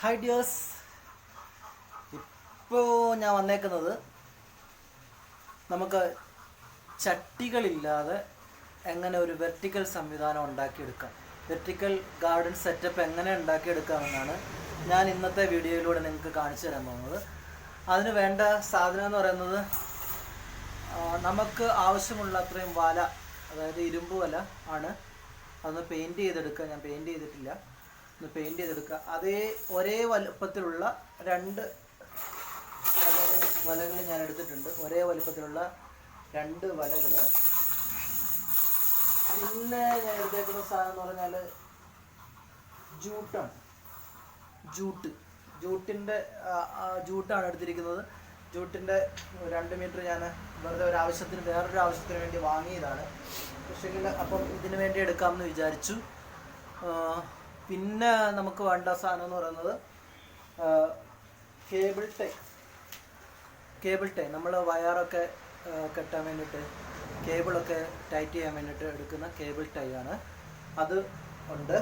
Hi dears ഇപ്പോൾ ഞാൻ വന്നേക്കുന്നത് നമുക്ക് ചട്ടികളില്ലാതെ എങ്ങനെ ഒരു വെർട്ടിക്കൽ സംവിധാനം ഉണ്ടാക്കിയെടുക്കാം? വെർട്ടിക്കൽ ഗാർഡൻ സെറ്റപ്പ് എങ്ങനെ ഉണ്ടാക്കിയെടുക്കാമെന്നാണ് ഞാൻ ഇന്നത്തെ വീഡിയോയിലൂടെ നിങ്ങൾക്ക് കാണിച്ചു തരാൻ പോകുന്നത്. അതിന് വേണ്ട സാധനം എന്ന് പറയുന്നത് നമുക്ക് ആവശ്യമുള്ള അത്രയും വല അതായത് ഇരുമ്പ് വല ആണ്. അതൊന്ന് പെയിന്റ് ചെയ്തെടുക്കുക ഞാൻ പെയിന്റ് ചെയ്തിട്ടില്ല. ഒന്ന് പെയിന്റ് ചെയ്തെടുക്കുക. അതേ ഒരേ വലുപ്പത്തിലുള്ള രണ്ട് വലകൾ ഞാൻ എടുത്തിട്ടുണ്ട്. ഒരേ വലുപ്പത്തിലുള്ള രണ്ട് വലകൾ. പിന്നെ ഞാൻ എടുത്തേക്കുന്ന സാധനം എന്ന് പറഞ്ഞാൽ ജൂട്ടാണ് ജൂട്ട്. ജൂട്ടിന്റെ ജൂട്ടാണ് എടുത്തിരിക്കുന്നത്. ജൂട്ടിന്റെ രണ്ട് മീറ്റർ ഞാൻ വെറുതെ ഒരു ആവശ്യത്തിന് വേറൊരു ആവശ്യത്തിന് വേണ്ടി വാങ്ങിയതാണ്. പക്ഷേങ്കിൽ അപ്പം ഇതിന് വേണ്ടി എടുക്കാമെന്ന് വിചാരിച്ചു. പിന്നെ നമുക്ക് വേണ്ട സാധനം എന്ന് പറയുന്നത് കേബിൾ ടൈ കേബിൾ ടൈ നമ്മൾ വയറൊക്കെ കെട്ടാൻ വേണ്ടിയിട്ട് കേബിളൊക്കെ ടൈറ്റ് ചെയ്യാൻ വേണ്ടിയിട്ട് എടുക്കുന്ന കേബിൾ ടൈ ആണ്. അത് ഉണ്ട്.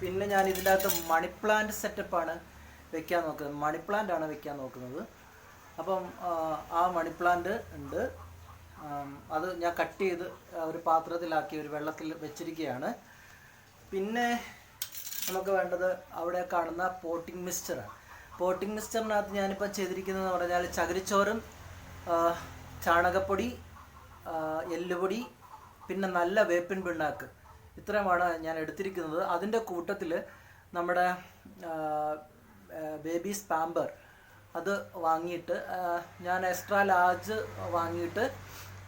പിന്നെ ഞാൻ ഇതിന്റെ അകത്ത് മണി പ്ലാന്റ് സെറ്റപ്പാണ് വെക്കാൻ നോക്കുന്നത്. മണി പ്ലാന്റ് ആണ് വെക്കാൻ നോക്കുന്നത്. അപ്പം ആ മണി പ്ലാന്റ് ഉണ്ട്. അത് ഞാൻ കട്ട് ചെയ്ത് ഒരു പാത്രത്തിലാക്കി ഒരു വെള്ളത്തിൽ വെച്ചിരിക്കുകയാണ്. പിന്നെ നമുക്ക് വേണ്ടത് അവിടെ കാണുന്ന പോട്ടിംഗ് മിക്സ്ചറാണ് പോട്ടിംഗ് മിക്സ്ചറിനകത്ത് ഞാനിപ്പോൾ ചെയ്തിരിക്കുന്നതെന്ന് പറഞ്ഞാൽ ചകിരിച്ചോറും ചാണകപ്പൊടി എല്ലുപൊടി പിന്നെ നല്ല വേപ്പിൻ പിണ്ണാക്ക്. ഇത്രയുമാണ് ഞാൻ എടുത്തിരിക്കുന്നത്. അതിന്റെ കൂട്ടത്തിൽ നമ്മുടെ ബേബി സ്പാമ്പർ അത് വാങ്ങിയിട്ട് ഞാൻ എക്സ്ട്രാ ലാർജ് വാങ്ങിയിട്ട്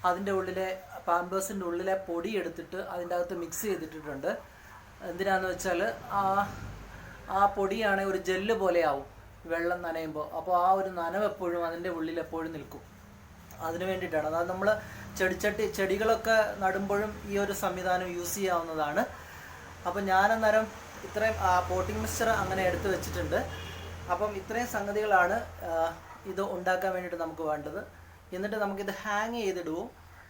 അതിന്റെ ഉള്ളിലെ പാമ്പേഴ്സിന്റെ ഉള്ളിലെ പൊടി എടുത്തിട്ട് അതിന്റെ അകത്ത് മിക്സ് ചെയ്തിട്ടിട്ടുണ്ട്. എന്തിനാന്ന് വെച്ചാൽ ആ ആ പൊടിയാണെ ഒരു ജെല്ല് പോലെയാവും വെള്ളം നനയുമ്പോൾ അപ്പോൾ ആ ഒരു നനവ് എപ്പോഴും അതിന്റെ ഉള്ളിൽ എപ്പോഴും നിൽക്കും. അതിന് വേണ്ടിയിട്ടാണ്. അതായത് നമ്മൾ ചെടിച്ചട്ടി ചെടികളൊക്കെ നടുമ്പോഴും ഈ ഒരു സംവിധാനം യൂസ് ചെയ്യാവുന്നതാണ്. അപ്പം ഞാനന്നേരം ഇത്രയും പോട്ടിംഗ് മിക്സ്ചർ അങ്ങനെ എടുത്തു വെച്ചിട്ടുണ്ട്. അപ്പം ഇത്രയും സംഗതികളാണ് ഇത് ഉണ്ടാക്കാൻ വേണ്ടിയിട്ട് നമുക്ക് വേണ്ടത്. എന്നിട്ട് നമുക്കിത് ഹാങ് ചെയ്തിടുവോ?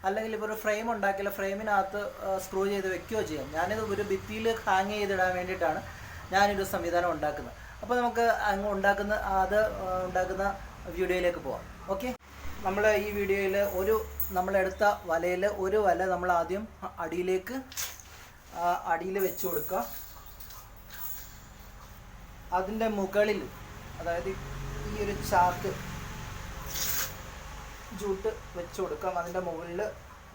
അല്ലെങ്കിൽ ഇപ്പോൾ ഒരു ഫ്രെയിം ഉണ്ടാക്കിയാൽ ഫ്രെയിമിനകത്ത് സ്ക്രൂ ചെയ്ത് വെക്കുകയോ ചെയ്യാം. ഞാനിത് ഒരു ഭിത്തിയിൽ ഹാങ് ചെയ്തിടാൻ വേണ്ടിയിട്ടാണ് ഞാനൊരു സംവിധാനം ഉണ്ടാക്കുന്നത്. അപ്പോൾ നമുക്ക് അങ്ങ് ഉണ്ടാക്കുന്ന അത് ഉണ്ടാക്കുന്ന വീഡിയോയിലേക്ക് പോവാം. ഓക്കെ നമ്മൾ ഈ വീഡിയോയിൽ ഒരു നമ്മളെടുത്ത വലയിൽ ഒരു വല നമ്മൾ ആദ്യം അടിയിലേക്ക് അടിയിൽ വെച്ച് കൊടുക്കുക. അതിന്റെ മുകളിൽ അതായത് ഈ ഒരു ചാക്ക് ജൂട്ട് വെച്ച് കൊടുക്കാം. അതിന്റെ മുകളിൽ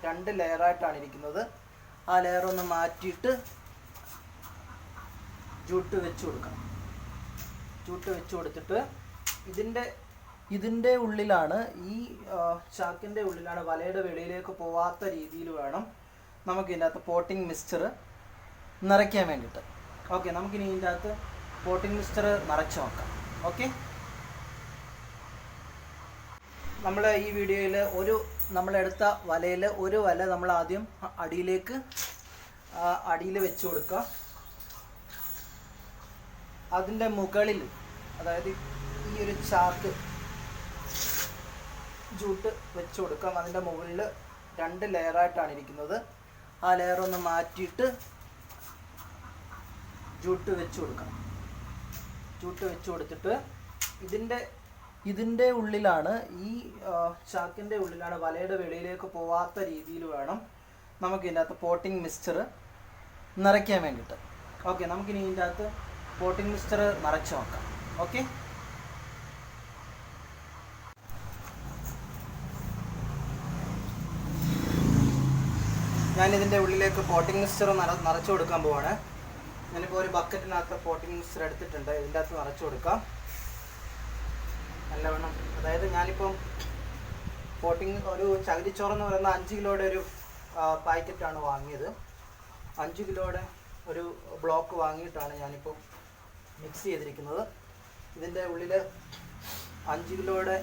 രണ്ട് ലെയറായിട്ടാണ് ഇരിക്കുന്നത്. ആ ലെയർ ഒന്ന് മാറ്റിയിട്ട് ജൂട്ട് വെച്ച് കൊടുക്കണം. ജൂട്ട് വെച്ച് കൊടുത്തിട്ട് ഇതിന്റെ ഇതിന്റെ ഉള്ളിലാണ് ഈ ചാക്കിന്റെ ഉള്ളിലാണ് വലയുടെ വെളിയിലേക്ക് പോവാത്ത രീതിയിൽ വേണം നമുക്ക് ഇതിന്റെ അകത്ത് പോട്ടിംഗ് മിക്സ്ചർ നിറയ്ക്കാൻ വേണ്ടിയിട്ട്. ഓക്കെ നമുക്കിനി ഇതിന്റെ അകത്ത് പോട്ടിംഗ് മിക്സ്ചർ നിറച്ച് നോക്കാം. ഓക്കെ? നമ്മൾ ഈ വീഡിയോയിൽ ഒരു നമ്മളെടുത്ത വലയിൽ ഒരു വല നമ്മൾ ആദ്യം അടിയിലേക്ക് അടിയിൽ വെച്ച് കൊടുക്കുക. അതിന്റെ മുകളിൽ അതായത് ഈ ഒരു ചാക്ക് ജൂട്ട് വെച്ച് കൊടുക്കാം. അതിന്റെ മുകളിൽ രണ്ട് ലെയറായിട്ടാണ് ഇരിക്കുന്നത്. ആ ലെയർ ഒന്ന് മാറ്റിയിട്ട് ജൂട്ട് വെച്ച് കൊടുക്കണം ജൂട്ട് വെച്ച് കൊടുത്തിട്ട് ഇതിന്റെ ഇതിന്റെ ഉള്ളിലാണ് ഈ ചാക്കിന്റെ ഉള്ളിലാണ് വലയുടെ വെളിയിലേക്ക് പോവാത്ത രീതിയിൽ വേണം നമുക്ക് ഇതിന്റെ അകത്ത് പോട്ടിംഗ് മിക്സ്ചർ നിറയ്ക്കാൻ വേണ്ടിയിട്ട്. ഓക്കെ നമുക്കിനി ഇതിന്റെ അകത്ത് പോട്ടിംഗ് മിക്സ്ചർ നിറച്ച് നോക്കാം. ഓക്കെ ഞാൻ ഇതിന്റെ ഉള്ളിലേക്ക് പോട്ടിംഗ് മിക്സ്ചർ നിറ നിറച്ച് കൊടുക്കാൻ പോവാണ്. ഞാനിപ്പോൾ ഒരു ബക്കറ്റിനകത്ത് പോട്ടിംഗ് മിക്സ്ചർ എടുത്തിട്ടുണ്ട്. ഇതിന്റെ അകത്ത് നിറച്ച് കൊടുക്കാം. നല്ലവണ്ണം. അതായത് ഞാനിപ്പം കോട്ടിങ് ഒരു ചകിരിച്ചോറെന്ന് പറയുന്ന അഞ്ച് കിലോയുടെ ഒരു പാക്കറ്റാണ് വാങ്ങിയത്. അഞ്ച് കിലോയുടെ ഒരു ബ്ലോക്ക് വാങ്ങിയിട്ടാണ് ഞാനിപ്പോൾ മിക്സ് ചെയ്തിരിക്കുന്നത്. ഇതിന്റെ ഉള്ളിൽ അഞ്ച് കിലോയുടെ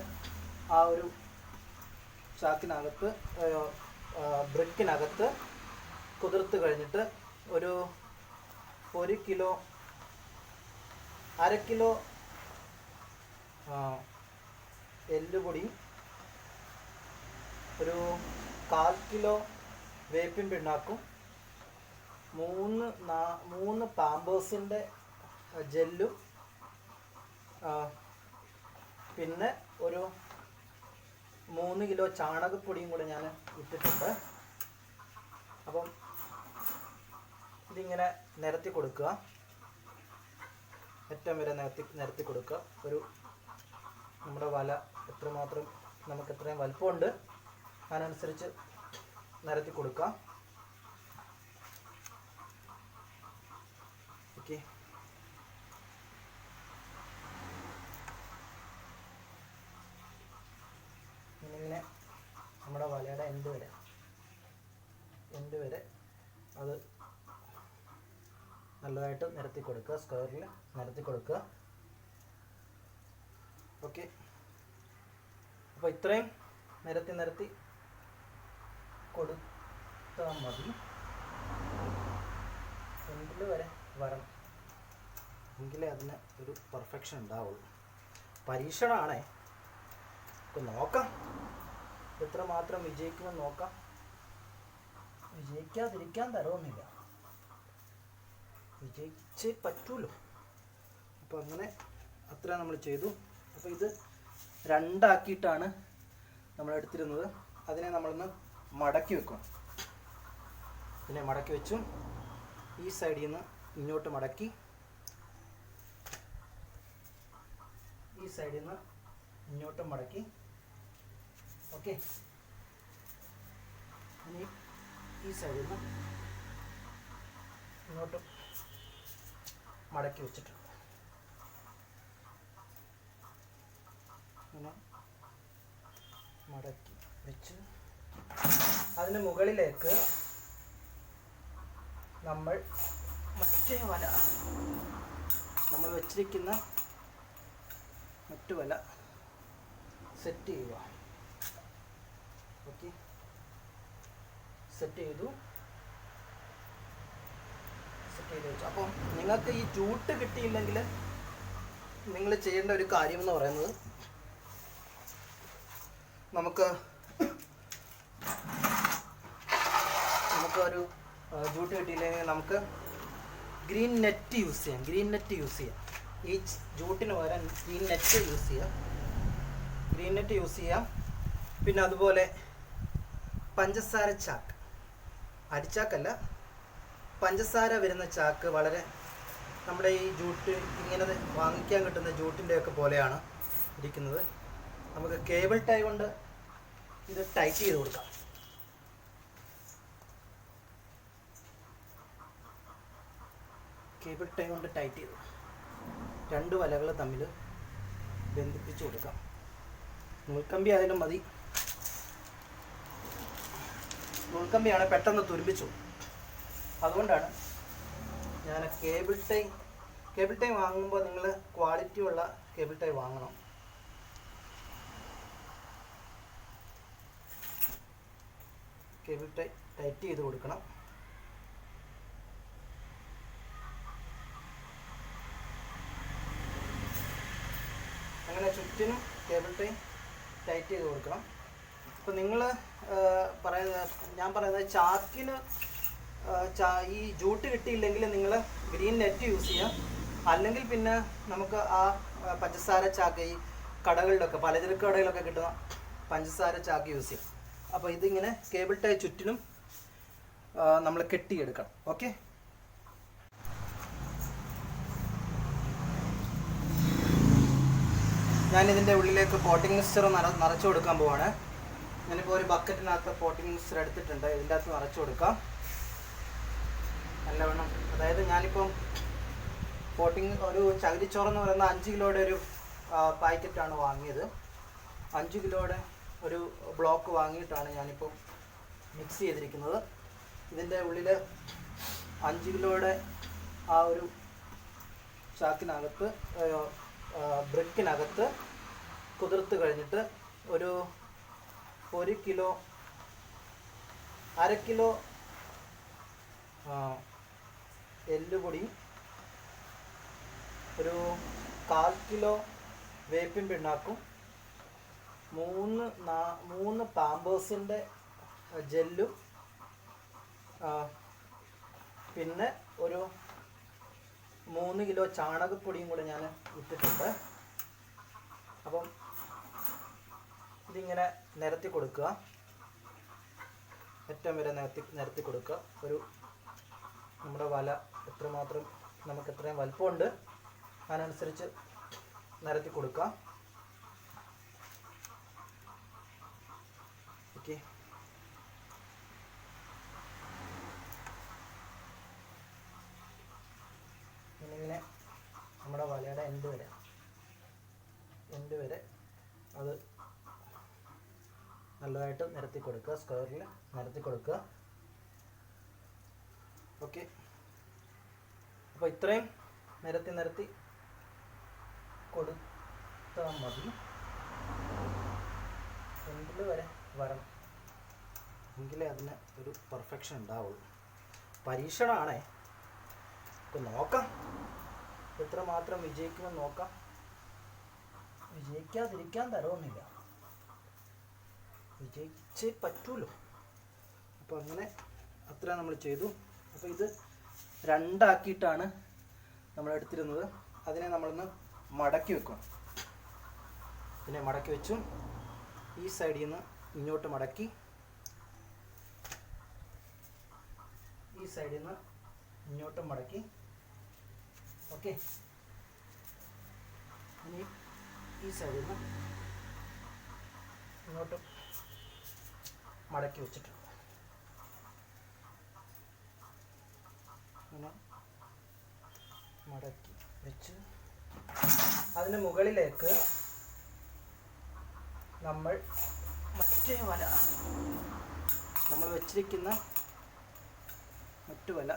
ആ ഒരു ചാക്കിനകത്ത് ബ്രിക്കിനകത്ത് കുതിർത്ത് കഴിഞ്ഞിട്ട് ഒരു ഒരു കിലോ അര കിലോ എല്ലുപൊടി ഒരു കാൽ കിലോ വേപ്പിൻ പിണ്ണാക്കും മൂന്ന് നാ മൂന്ന് പാമ്പേഴ്സിന്റെ ജെല്ലും പിന്നെ ഒരു മൂന്ന് കിലോ ചാണകപ്പൊടിയും കൂടെ ഞാൻ ഇട്ടിട്ടുണ്ട്. അപ്പം ഇതിങ്ങനെ നിരത്തി കൊടുക്കുക. ഏറ്റവും വരെ നിരത്തി നിരത്തി കൊടുക്കുക. ഒരു നമ്മുടെ വല എത്രമാത്രം നമുക്ക് എത്രയും വലുപ്പമുണ്ട് അതിനനുസരിച്ച് നിരത്തി കൊടുക്കാം. ഓക്കെ. ഇങ്ങനെ നമ്മുടെ വലയുടെ എൻഡ് വരെ എൻഡ് വരെ അത് നല്ലതായിട്ട് നിരത്തി കൊടുക്കുക സ്ക്വയറിൽ നിരത്തി കൊടുക്കുക. ഓക്കെ അപ്പോൾ ഇത്രയും നിരത്തി നിരത്തി കൊടുത്താൽ മതി. സെന്റിൽ വരെ വരണം. എങ്കിലേ അതിന് ഒരു പെർഫെക്ഷൻ ഉണ്ടാവുള്ളൂ. പരീക്ഷണമാണേ ഇപ്പം നോക്കാം. എത്ര മാത്രം വിജയിക്കുമെന്ന് നോക്കാം. വിജയിക്കാതിരിക്കാൻ തരമൊന്നുമില്ല. വിജയിച്ചേ പറ്റൂലോ. അപ്പോൾ അങ്ങനെ അത്ര നമ്മൾ ചെയ്തു. അപ്പോൾ ഇത് രണ്ടാക്കിയിട്ടാണ് നമ്മൾ എടുത്തിരുന്നത്. അതിനെ നമ്മളൊന്ന് മടക്കി വെക്കണം. ഇതിനെ മടക്കി വെച്ചു ഈ സൈഡിൽ നിന്ന് ഇങ്ങോട്ട് മടക്കി ഈ സൈഡിൽ നിന്ന് ഇങ്ങോട്ട് മടക്കി. ഓക്കെ ഇനി ഈ സൈഡിൽ നിന്ന് ഇങ്ങോട്ട് മടക്കി വെച്ചിട്ടുണ്ട്. ഇങ്ങനെ മടക്കി വെച്ച് അതിന് മുകളിലേക്ക് നമ്മൾ മറ്റേ വല നമ്മൾ വെച്ചിരിക്കുന്ന മറ്റു വല സെറ്റ് ചെയ്യുക. ഓക്കെ സെറ്റ് ചെയ്തു. സെറ്റ് ചെയ്ത് വെച്ചു. അപ്പം നിങ്ങൾക്ക് ഈ ചൂട്ട് കിട്ടിയില്ലെങ്കിൽ നിങ്ങൾ ചെയ്യേണ്ട ഒരു കാര്യം എന്ന് പറയുന്നത് നമുക്ക് നമുക്കൊരു ജൂട്ട് കിട്ടിയില്ലെങ്കിൽ നമുക്ക് ഗ്രീൻ നെറ്റ് യൂസ് ചെയ്യാം. ഗ്രീൻ നെറ്റ് യൂസ് ചെയ്യാം. ഈ ജൂട്ടിന് പകരം ഗ്രീൻ നെറ്റ് യൂസ് ചെയ്യാം. ഗ്രീൻ നെറ്റ് യൂസ് ചെയ്യാം. പിന്നെ അതുപോലെ പഞ്ചസാര ചാക്ക്. അരിച്ചാക്കല്ല പഞ്ചസാര വരുന്ന ചാക്ക് വളരെ നമ്മുടെ ഈ ജൂട്ട് ഇങ്ങനെ വാങ്ങിക്കാൻ കിട്ടുന്ന ജൂട്ടിന്റെയൊക്കെ പോലെയാണ് ഇരിക്കുന്നത്. നമുക്ക് കേബിൾ ടൈ കൊണ്ട് ഇത് ടൈറ്റ് ചെയ്ത് കൊടുക്കാം. കേബിൾ ടൈ കൊണ്ട് ടൈറ്റ് ചെയ്തു രണ്ട് വലകൾ തമ്മിൽ ബന്ധിപ്പിച്ചു കൊടുക്കാം. നൂൽക്കമ്പി ആയാലും മതി. നൂൽക്കമ്പിയാണ് പെട്ടെന്ന് തുരുമ്പിച്ചു. അതുകൊണ്ടാണ് ഞാൻ കേബിൾ ടൈ കേബിൾ ടൈ വാങ്ങുമ്പോൾ നിങ്ങൾ ക്വാളിറ്റി ഉള്ള കേബിൾ ടൈ വാങ്ങണം. കേബിൾ ടൈറ്റ് ചെയ്ത് കൊടുക്കണം. അങ്ങനെ ചുറ്റിനും കേബിൾ ടൈ ടൈറ്റ് ചെയ്ത് കൊടുക്കണം. അപ്പോൾ നിങ്ങൾ പറയുന്നത് ഞാൻ പറയുന്നത് ചാക്കിന് ഈ ജൂട്ട് കിട്ടിയില്ലെങ്കിൽ നിങ്ങൾ ഗ്രീൻ നെറ്റ് യൂസ് ചെയ്യാം. അല്ലെങ്കിൽ പിന്നെ നമുക്ക് ആ, പഞ്ചസാര ചാക്ക് ഈ കടകളിലൊക്കെ പലചരക്ക് കടകളിലൊക്കെ കിട്ടുന്ന പഞ്ചസാര ചാക്ക് യൂസ് ചെയ്യാം. അപ്പോൾ ഇതിങ്ങനെ കേബിൾ ടൈ ചുറ്റിനും നമ്മൾ കെട്ടിയെടുക്കണം. ഓക്കെ ഞാൻ ഇതിന്റെ ഉള്ളിലേക്ക് പോട്ടിംഗ് മിക്സ്ചർ നിറ നിറച്ചു കൊടുക്കാൻ പോവാണ്. ഞാനിപ്പോൾ ഒരു ബക്കറ്റിനകത്ത് പോട്ടിംഗ് മിക്സ്ചർ എടുത്തിട്ടുണ്ട്. ഇതിന്റെ അകത്ത് നിറച്ചു കൊടുക്കാം. നല്ലവണ്ണം. അതായത് ഞാനിപ്പം പോട്ടിംഗ് ഒരു ചകിരിച്ചോറെന്ന് പറയുന്ന അഞ്ച് കിലോയുടെ ഒരു പാക്കറ്റാണ് വാങ്ങിയത്. അഞ്ച് കിലോയുടെ ഒരു ബ്ലോക്ക് വാങ്ങിയിട്ടാണ് ഞാനിപ്പോൾ മിക്സ് ചെയ്തിരിക്കുന്നത്. ഇതിന്റെ ഉള്ളിൽ അഞ്ച് കിലോയുടെ ആ ഒരു ചാക്കിനകത്ത് ബ്രിക്കിനകത്ത് കുതിർത്ത് കഴിഞ്ഞിട്ട് ഒരു ഒരു കിലോ അര കിലോ എല്ലുപൊടിയും എല്ലുപൊടി ഒരു കാൽ കിലോ വേപ്പിൻ പിണ്ണാക്കും മൂന്ന് മൂന്ന് പാമ്പേഴ്സിന്റെ ജെല്ലും പിന്നെ ഒരു മൂന്ന് കിലോ ചാണകപ്പൊടിയും കൂടെ ഞാൻ ഇട്ടിട്ടുണ്ട്. അപ്പം ഇതിങ്ങനെ നിരത്തി കൊടുക്കുക. ഏറ്റവും വരെ നിരത്തി നിരത്തി കൊടുക്കുക. ഒരു നമ്മുടെ വല എത്രമാത്രം നമുക്ക് എത്രയും വലുപ്പമുണ്ട് അതിനനുസരിച്ച് നിരത്തി കൊടുക്കുക ഓക്കെ ഇങ്ങനെ നമ്മുടെ വലയുടെ എൻഡ് വരെ എൻഡ് വരെ അത് നല്ലതായിട്ട് നിരത്തി കൊടുക്കുക സ്ക്വയറിൽ നിരത്തി കൊടുക്കുക. ഓക്കെ അപ്പോൾ ഇത്രയും നിരത്തി നിരത്തി കൊടുത്താൽ മതി. എൻഡിൽ വരെ വരണം. എങ്കിലേ അതിന് ഒരു പെർഫെക്ഷൻ ഉണ്ടാവുള്ളൂ. പരീക്ഷണമാണേ നോക്കാം. എത്രമാത്രം വിജയിക്കുമെന്ന് നോക്കാം. വിജയിക്കാതിരിക്കാൻ തരവുന്നില്ല വിജയിച്ചേ പറ്റൂലോ. അപ്പോൾ അങ്ങനെ അത്ര നമ്മൾ ചെയ്തു. അപ്പോൾ ഇത് രണ്ടാക്കിയിട്ടാണ് നമ്മൾ എടുത്തിരുന്നത്. അതിനെ നമ്മളൊന്ന് മടക്കി വെക്കണം. ഇതിനെ മടക്കി വെച്ചു. ഈ സൈഡിൽ നിന്ന് ഇങ്ങോട്ട് മടക്കി. ഈ സൈഡിൽ നിന്ന് ഇങ്ങോട്ട് മടക്കി. ഓക്കെ. ഇനി ഈ സൈഡിൽ നിന്ന് ഇങ്ങോട്ട് മടക്കി വെച്ചിട്ടുണ്ട് ഇങ്ങനെ മടക്കി വെച്ച് അതിന് മുകളിലേക്ക് നമ്മൾ മറ്റേ വല നമ്മൾ വെച്ചിരിക്കുന്ന മറ്റു വല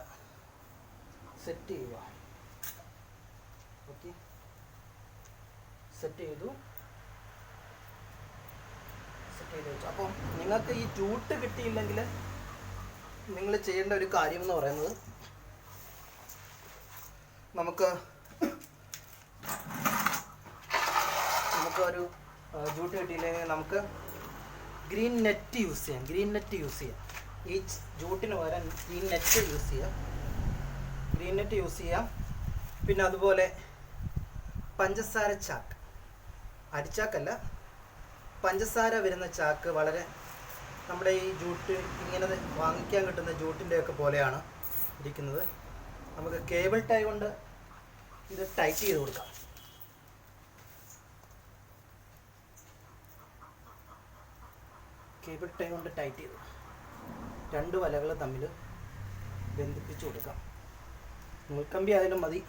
സെറ്റ് ചെയ്യുക. ഓക്കെ. സെറ്റ് ചെയ്തു. സെറ്റ് ചെയ്ത് വെച്ചു. അപ്പം നിങ്ങൾക്ക് ഈ ചൂട്ട് കിട്ടിയില്ലെങ്കിൽ നിങ്ങൾ ചെയ്യേണ്ട ഒരു കാര്യം എന്ന് പറയുന്നത് നമുക്ക് നമുക്ക് ഒരു ജൂട്ട് കിട്ടിയില്ലെങ്കിൽ നമുക്ക് ഗ്രീൻ നെറ്റ് യൂസ് ചെയ്യാം. ഗ്രീൻ നെറ്റ് യൂസ് ചെയ്യാം. ഈ ജൂട്ടിന് പകരം ഗ്രീൻ നെറ്റ് യൂസ് ചെയ്യാം. ഗ്രീൻ നെറ്റ് യൂസ് ചെയ്യാം. പിന്നെ അതുപോലെ പഞ്ചസാര ചാക്ക്. അരിച്ചാക്കല്ല പഞ്ചസാര വരുന്ന ചാക്ക് വളരെ നമ്മുടെ ഈ ജൂട്ട് ഇങ്ങനെ വാങ്ങിക്കാൻ കിട്ടുന്ന ജൂട്ടിന്റെയൊക്കെ പോലെയാണ് ഇരിക്കുന്നത്. നമുക്ക് കേബിൾ ടൈ കൊണ്ട് ഇത് ടൈറ്റ് ചെയ്ത് കൊടുക്കാം. കേബിൾ ടൈ കൊണ്ട് ടൈറ്റ് ചെയ്തു രണ്ട് വലകൾ തമ്മിൽ ബന്ധിപ്പിച്ചു കൊടുക്കാം. മുൾക്കമ്പി ആയാലും മതി.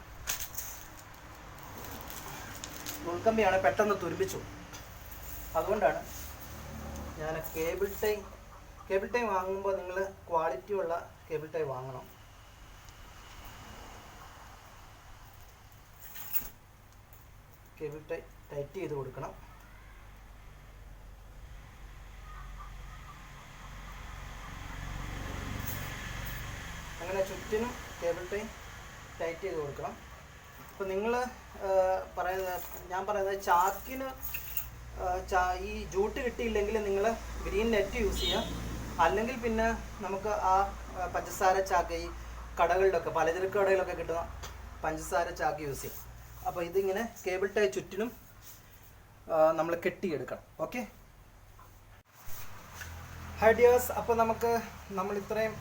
നൂൽക്കമ്പിയാണ് പെട്ടെന്ന് തുരുമ്പിച്ചു. അതുകൊണ്ടാണ് ഞാൻ കേബിൾ ടൈം കേബിൾ ടൈം വാങ്ങുമ്പോൾ നിങ്ങൾ ക്വാളിറ്റി ഉള്ള കേബിൾ ടൈം വാങ്ങണം. കേബിൾ ടൈ ടൈറ്റ് ചെയ്ത് കൊടുക്കണം. അങ്ങനെ ചുറ്റിനും കേബിൾ ടൈ ടൈറ്റ് ചെയ്ത് കൊടുക്കണം. അപ്പോൾ നിങ്ങൾ പറയുന്നത് ഞാൻ പറയുന്നത് ചാക്കിന് ചാ ഈ ജൂട്ട് കിട്ടിയില്ലെങ്കിൽ നിങ്ങൾ ഗ്രീൻ നെറ്റ് യൂസ് ചെയ്യാം. അല്ലെങ്കിൽ പിന്നെ നമുക്ക് ആ പഞ്ചസാര ചാക്ക് ഈ കടകളിലൊക്കെ പലചരക്ക് കടകളിലൊക്കെ കിട്ടുന്ന പഞ്ചസാര ചാക്ക് യൂസ് ചെയ്യാം. അപ്പോൾ ഇതിങ്ങനെ കേബിൾ ടൈ ചുറ്റിനും നമ്മൾ കെട്ടിയെടുക്കണം. ഓക്കെ? ഹൈ ഡിയേഴ്സ് അപ്പോൾ നമുക്ക് നമ്മൾ ഇത്രയും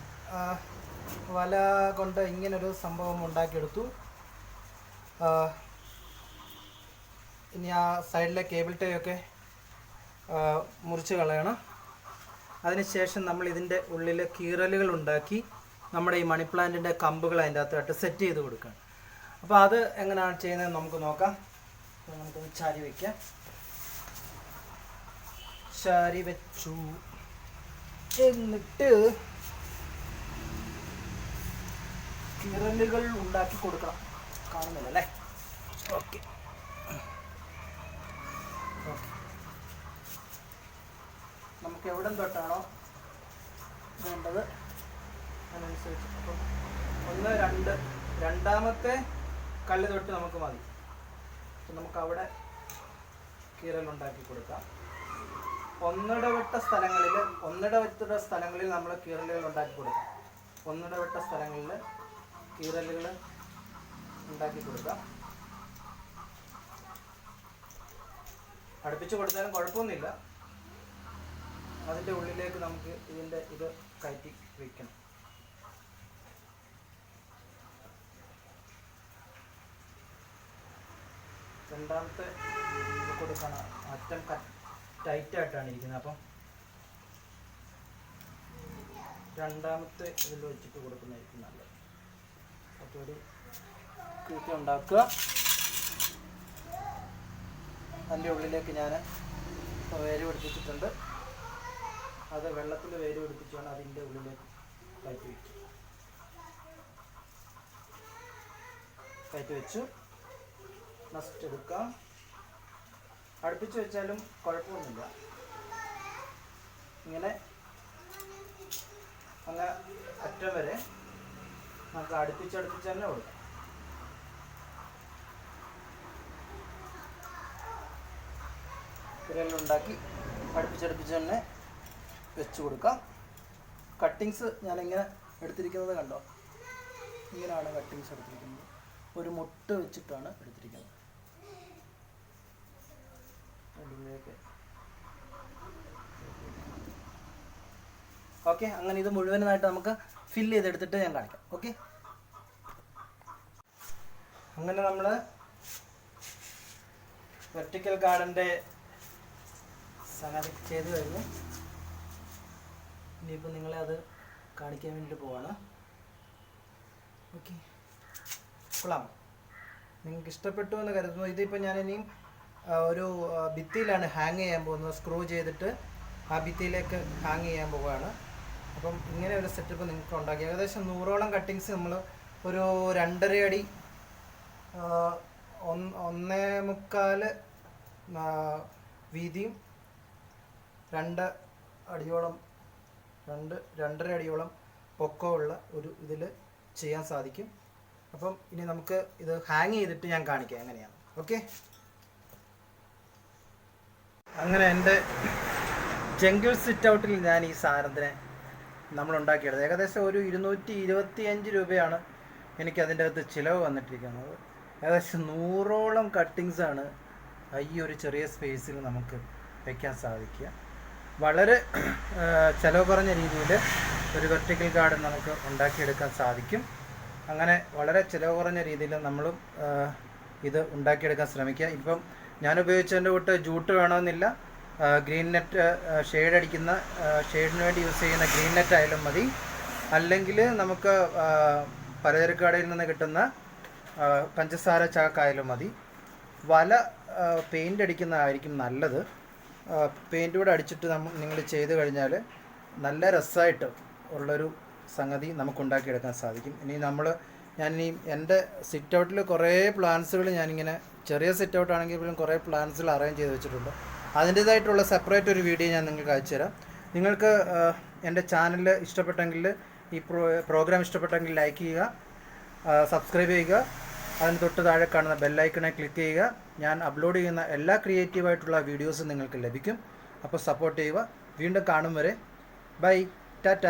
വല കൊണ്ട് ഇങ്ങനൊരു സംഭവം ഉണ്ടാക്കിയെടുത്തു. ഇനി ആ സൈഡിലെ കേബിൾ ടൈ ഒക്കെ മുറിച്ച് കളയണം. അതിനുശേഷം നമ്മൾ ഇതിന്റെ ഉള്ളിൽ കീറലുകൾ ഉണ്ടാക്കി നമ്മുടെ ഈ മണി പ്ലാന്റിന്റെ കമ്പുകൾ അതിന്റെ അകത്തായിട്ട് സെറ്റ് ചെയ്ത് കൊടുക്കണം. അപ്പോൾ അത് എങ്ങനെയാണ് ചെയ്യുന്നത് നമുക്ക് നോക്കാം. നമുക്കൊന്ന് ചാരി വയ്ക്കാം ചാരി വെച്ചു. എന്നിട്ട് കീറലുകൾ ഉണ്ടാക്കി കൊടുക്കണം. കാണുന്നില്ല അല്ലേ ഓക്കെ. നമുക്ക് എവിടെ തൊട്ടാണോ വേണ്ടത് അതിനനുസരിച്ച് അപ്പം ഒന്ന് രണ്ട് രണ്ടാമത്തെ കല്ല് തൊട്ട് നമുക്ക് മതി. അപ്പം നമുക്ക് അവിടെ കീറലുണ്ടാക്കി കൊടുക്കാം. ഒന്നിടവിട്ട സ്ഥലങ്ങളിൽ ഒന്നിടവിട്ട സ്ഥലങ്ങളിൽ നമ്മൾ കീറലുകൾ ഉണ്ടാക്കി കൊടുക്കാം. ഒന്നിടവിട്ട സ്ഥലങ്ങളിൽ കീറലുകൾ ഉണ്ടാക്കി കൊടുക്കാം. അടുപ്പിച്ച് കൊടുത്താലും കുഴപ്പമൊന്നുമില്ല. അതിന്റെ ഉള്ളിലേക്ക് നമുക്ക് ഇതിന്റെ ഇത് കയറ്റി വയ്ക്കണം രണ്ടാമത്തെ കൊടുക്കണം. അറ്റം ടൈറ്റ് ആയിട്ടാണ് ഇരിക്കുന്നത്. അപ്പം രണ്ടാമത്തെ ഇതിൽ വെച്ചിട്ട് കൊടുക്കുന്നതായിരിക്കും നല്ലത്. അപ്പോൾ ഒരു കൃത്യ ഉണ്ടാക്കുക. അതിന്റെ ഉള്ളിലേക്ക് ഞാൻ വേര് പിടിപ്പിച്ചിട്ടുണ്ട്. അത് വെള്ളത്തിൽ വേര് പിടിപ്പിച്ചാണ് അതിന്റെ ഉള്ളിലേക്ക് കയറ്റി വെച്ചു കയറ്റി വെച്ചു നസ്റ്റ് എടുക്കാം അടുപ്പിച്ച് വെച്ചാലും കുഴപ്പമൊന്നുമില്ല. ഇങ്ങനെ അങ്ങ് അറ്റം വരെ നമുക്ക് അടുപ്പിച്ചടുപ്പിച്ച് തന്നെ കൊടുക്കാം. ഇതെല്ലാം ഉണ്ടാക്കി അടുപ്പിച്ചടുപ്പിച്ച് തന്നെ വെച്ച് കൊടുക്കാം. കട്ടിങ്സ് ഞാനിങ്ങനെ എടുത്തിരിക്കുന്നത് കണ്ടോ? ഇങ്ങനെയാണ് കട്ടിങ്സ് എടുത്തിരിക്കുന്നത്. ഒരു മുട്ട് വെച്ചിട്ടാണ് എടുത്തിരിക്കുന്നത്. ഓക്കെ അങ്ങനെ ഇത് മുഴുവനായിട്ട് നമുക്ക് ഫില്ല് ചെയ്തെടുത്തിട്ട് ഞാൻ കാണിക്കാം. ഓക്കെ അങ്ങനെ നമ്മൾ വെർട്ടിക്കൽ ഗാർഡന്റെ സംഗതി ചെയ്തു കഴിഞ്ഞു ഇനിയിപ്പോൾ നിങ്ങളെ അത് കാണിക്കാൻ വേണ്ടിയിട്ട് പോവാണ്. ഓക്കെ. കൊള്ളാം. നിങ്ങൾക്ക് ഇഷ്ടപ്പെട്ടു എന്ന് കരുതുന്നു. ഇതിപ്പോൾ ഞാൻ ഇനിയും ഒരു ഭിത്തിയിലാണ് ഹാങ് ചെയ്യാൻ പോകുന്നത്. സ്ക്രൂ ചെയ്തിട്ട് ആ ഭിത്തിയിലേക്ക് ഹാങ് ചെയ്യാൻ പോവുകയാണ് അപ്പം ഇങ്ങനെ ഒരു സെറ്റപ്പ് നിങ്ങൾക്ക് ഉണ്ടാക്കി. ഏകദേശം നൂറോളം കട്ടിങ്സ് നമ്മൾ ഒരു രണ്ടര അടി ഒന്ന് ആ, വീതിയും രണ്ട് അടിയോളം രണ്ട് രണ്ടര അടിയോളം പൊക്കമുള്ള ഒരു ഇതിൽ ചെയ്യാൻ സാധിക്കും. അപ്പം ഇനി നമുക്ക് ഇത് ഹാങ് ചെയ്തിട്ട് ഞാൻ കാണിക്കാം എങ്ങനെയാണ്. ഓക്കെ അങ്ങനെ എന്റെ ജംഗിൾ സിറ്റ് ഔട്ടിൽ ഞാൻ ഈ സാധനത്തിനെ നമ്മൾ ഉണ്ടാക്കിയത്. ഏകദേശം ഒരു ഇരുന്നൂറ്റി ഇരുപത്തി അഞ്ച് രൂപയാണ് എനിക്ക് അതിന്റെ അകത്ത് ചിലവ് വന്നിട്ടിരിക്കുന്നത്. ഏകദേശം നൂറോളം കട്ടിങ്സാണ് ഈ ഒരു ചെറിയ സ്പേസിൽ നമുക്ക് വയ്ക്കാൻ സാധിക്കുക. വളരെ ചിലവ് കുറഞ്ഞ രീതിയിൽ ഒരു വെർട്ടിക്കൽ ഗാർഡൻ നമുക്ക് ഉണ്ടാക്കിയെടുക്കാൻ സാധിക്കും. അങ്ങനെ വളരെ ചിലവ് കുറഞ്ഞ രീതിയിൽ നമ്മളും ഇത് ഉണ്ടാക്കിയെടുക്കാൻ ശ്രമിക്കുക. ഇപ്പം ഞാൻ ഉപയോഗിച്ചതിന്റെ കൂട്ട് ജൂട്ട് വേണമെന്നില്ല. ഗ്രീൻ നെറ്റ് ഷെയ്ഡ് അടിക്കുന്ന ഷെയ്ഡിന് വേണ്ടി യൂസ് ചെയ്യുന്ന ഗ്രീൻ നെറ്റ് ആയാലും മതി. അല്ലെങ്കിൽ നമുക്ക് പലചരക്ക് കടയിൽ നിന്ന് കിട്ടുന്ന പഞ്ചസാര ചാക്കായാലും മതി. വല പെയിന്റ് അടിക്കുന്നതായിരിക്കും നല്ലത്. പെയിന്റ് കൂടെ അടിച്ചിട്ട് നമ്മൾ നിങ്ങൾ ചെയ്ത് കഴിഞ്ഞാൽ നല്ല രസമായിട്ട് ഉള്ളൊരു സംഗതി നമുക്ക് ഉണ്ടാക്കിയെടുക്കാൻ സാധിക്കും. ഇനി നമ്മൾ ഞാൻ ഇനി എന്റെ സിറ്റ് ഔട്ടിൽ കുറേ പ്ലാൻസുകൾ ഞാനിങ്ങനെ ചെറിയ സിറ്റ് ഔട്ട് ആണെങ്കിൽ പോലും കുറേ പ്ലാൻസുകൾ അറേഞ്ച് ചെയ്ത് വെച്ചിട്ടുണ്ട്. അതിന്റേതായിട്ടുള്ള സെപ്പറേറ്റ് ഒരു വീഡിയോ ഞാൻ നിങ്ങൾക്ക് അയച്ചു തരാം. നിങ്ങൾക്ക് എന്റെ ചാനൽ ഇഷ്ടപ്പെട്ടെങ്കിൽ ഈ പ്രോ പ്രോഗ്രാം ഇഷ്ടപ്പെട്ടെങ്കിൽ ലൈക്ക് ചെയ്യുക സബ്സ്ക്രൈബ് ചെയ്യുക അതിന് തൊട്ട് താഴെ കാണുന്ന ബെല്ലൈക്കണെ ക്ലിക്ക് ചെയ്യുക. ഞാൻ അപ്ലോഡ് ചെയ്യുന്ന എല്ലാ ക്രിയേറ്റീവായിട്ടുള്ള വീഡിയോസും നിങ്ങൾക്ക് ലഭിക്കും. അപ്പോൾ സപ്പോർട്ട് ചെയ്യുക. വീണ്ടും കാണും വരെ. ബൈ ടാറ്റ